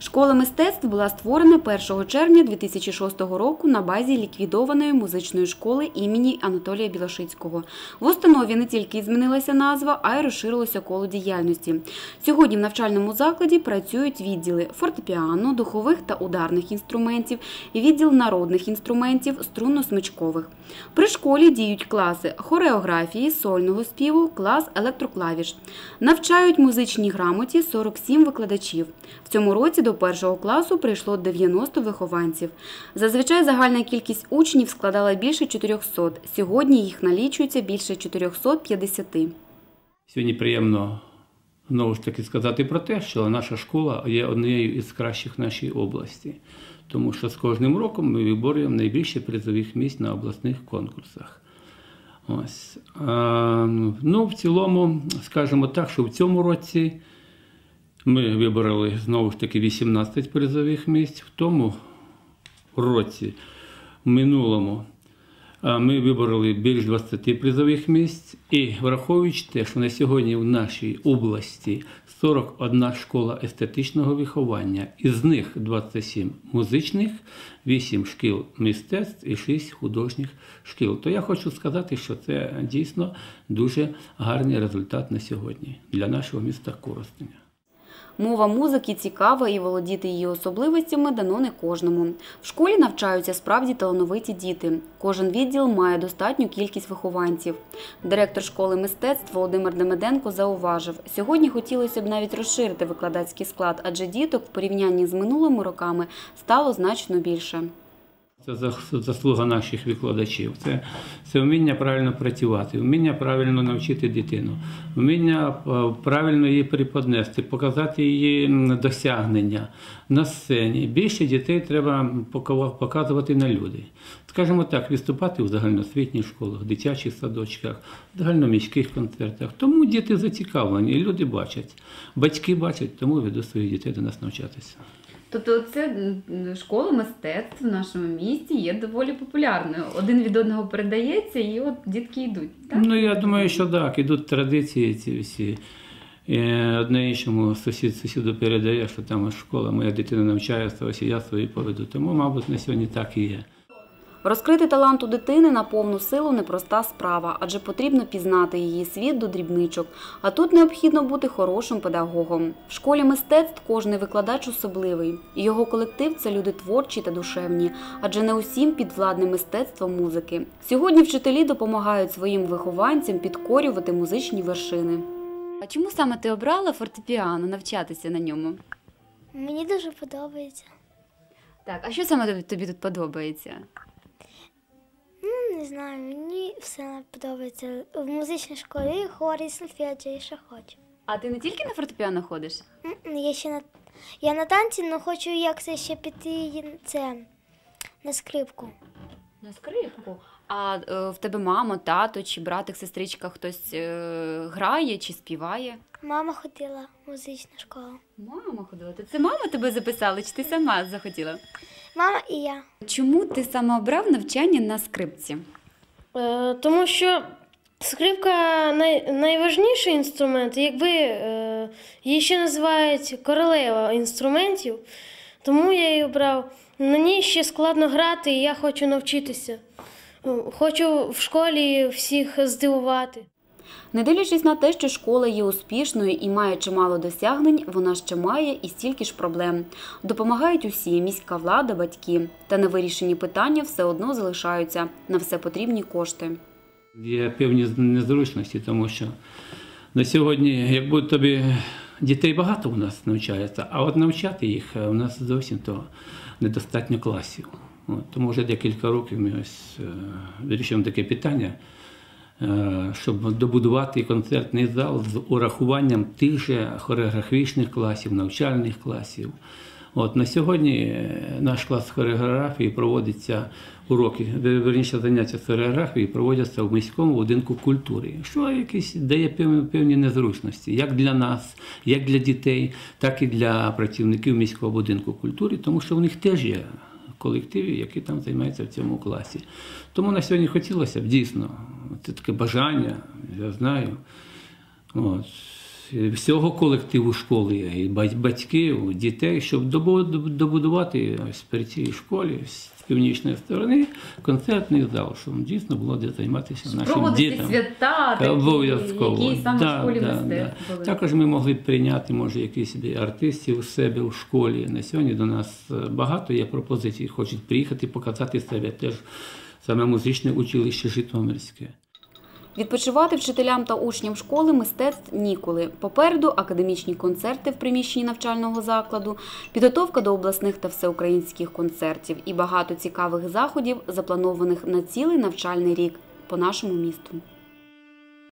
Школа мистецтв була створена 1 червня 2006 року на базі ліквідованої музичної школи імені Анатолія Білошицького. В установі не тільки змінилася назва, а й розширилося коло діяльності. Сьогодні в навчальному закладі працюють відділи фортепіано, духових та ударних інструментів, відділ народних інструментів, струнно-смичкових. При школі діють класи хореографії, сольного співу, клас електроклавіш. Навчають музичній грамоті 47 викладачів. В цьому році до першого класу прийшло 90 вихованців. Зазвичай загальна кількість учнів складала більше 400. Сьогодні їх налічується більше 450. Сьогодні приємно знову ж таки сказати про те, що наша школа є однією із кращих в нашій області, тому що з кожним роком ми виборюємо найбільше призових місць на обласних конкурсах. Ось. Ну, в цілому, скажімо так, що в цьому році ми вибороли знову ж таки 18 призових місць. В тому році, в минулому, ми вибороли більш 20 призових місць. І враховуючи те, що на сьогодні в нашій області 41 школа естетичного виховання, із них 27 музичних, 8 шкіл мистецтв і 6 художніх шкіл. То я хочу сказати, що це дійсно дуже гарний результат на сьогодні для нашого міста Коростеня. Мова музики цікава і володіти її особливостями дано не кожному. В школі навчаються справді талановиті діти. Кожен відділ має достатню кількість вихованців. Директор школи мистецтв Володимир Демеденко зауважив, сьогодні хотілося б навіть розширити викладацький склад, адже діток в порівнянні з минулими роками стало значно більше. Це зас- заслуга наших викладачів. Це, це вміння правильно працювати, вміння правильно навчити дитину, вміння е, правильно її преподнести, показати її досягнення на сцені. Більше дітей треба показувати на люди. Скажімо так, виступати у загальноосвітніх школах, дитячих садочках, загальноміських концертах. Тому діти зацікавлені, люди бачать. Батьки бачать, тому ведуть своїх дітей до нас навчатися. Тобто, це школа мистецтв в нашому місті є доволі популярною. Один від одного передається, і от дітки йдуть. Ну, я думаю, що так, ідуть традиції ці всі. І одне іншому сусід сусіду передає, що там школа, моя дитина навчається, ось і я свої поведу. Тому, мабуть, на сьогодні так і є. Розкрити талант у дитини на повну силу непроста справа, адже потрібно пізнати її світ до дрібничок. А тут необхідно бути хорошим педагогом. В школі мистецтв кожний викладач особливий. Його колектив це люди творчі та душевні, адже не усім підвладне мистецтво музики. Сьогодні вчителі допомагають своїм вихованцям підкорювати музичні вершини. А чому саме ти обрала фортепіано навчатися на ньому? Мені дуже подобається. Так, а що саме тобі тут подобається? Ну, не знаю, мені все подобається. В музичній школі і хор, і сольфеджіо, і що хочу. А ти не тільки на фортепіано ходиш? Я ще на я на танці, але хочу як це ще піти і це на скрипку. На скрипку. А е, в тебе мама, тато чи братик, сестричка хтось е, грає чи співає? Мама ходила в музичну школу. Мама ходила. То Це мама тебе записала, чи ти сама захотіла? Мама і я. Чому ти саме обрав навчання на скрипці? Е, тому що скрипка най, найважніший інструмент. Якби е, її ще називають королева інструментів, тому я її обрав. На ній ще складно грати, і я хочу навчитися. Е, Хочу в школі всіх здивувати. Не дивлячись на те, що школа є успішною і має чимало досягнень, вона ще має і стільки ж проблем. Допомагають усі міська влада, батьки. Та невирішені питання все одно залишаються на все потрібні кошти. Є певні незручності, тому що на сьогодні, як будь тобі дітей багато у нас навчається, а от навчати їх е, у нас зовсім то недостатньо класів. Тому вже декілька років ми ось е, вирішуємо таке питання, щоб добудувати концертний зал з урахуванням тих же хореографічних класів, навчальних класів. От на сьогодні е, наш клас хореографії проводиться уроки, верніше заняття з хореографії проводяться в міському будинку культури, що якісь дає певні незручності, як для нас, як для дітей, так і для працівників міського будинку культури, тому що в них теж є колективи, які там займаються в цьому класі. Тому на сьогодні хотілося б дійсно, це таке бажання, я знаю. От. всього колективу школи, і бать- батьків, дітей, щоб добудувати ось при цій школі з північної сторони концертний зал, щоб дійсно було де займатися нашим дітям. свята, такі, Обов'язково. які саме Да, в школі да, мистецтв да. були. Також ми могли б прийняти, може, якісь артистів у себе у школі. На сьогодні до нас е, багато є пропозицій, хочуть приїхати, показати себе теж саме музичне училище Житомирське. Відпочивати вчителям та учням школи мистецтв ніколи. Попереду академічні концерти в приміщенні навчального закладу, підготовка до обласних та всеукраїнських концертів і багато цікавих заходів, запланованих на цілий навчальний рік по нашому місту.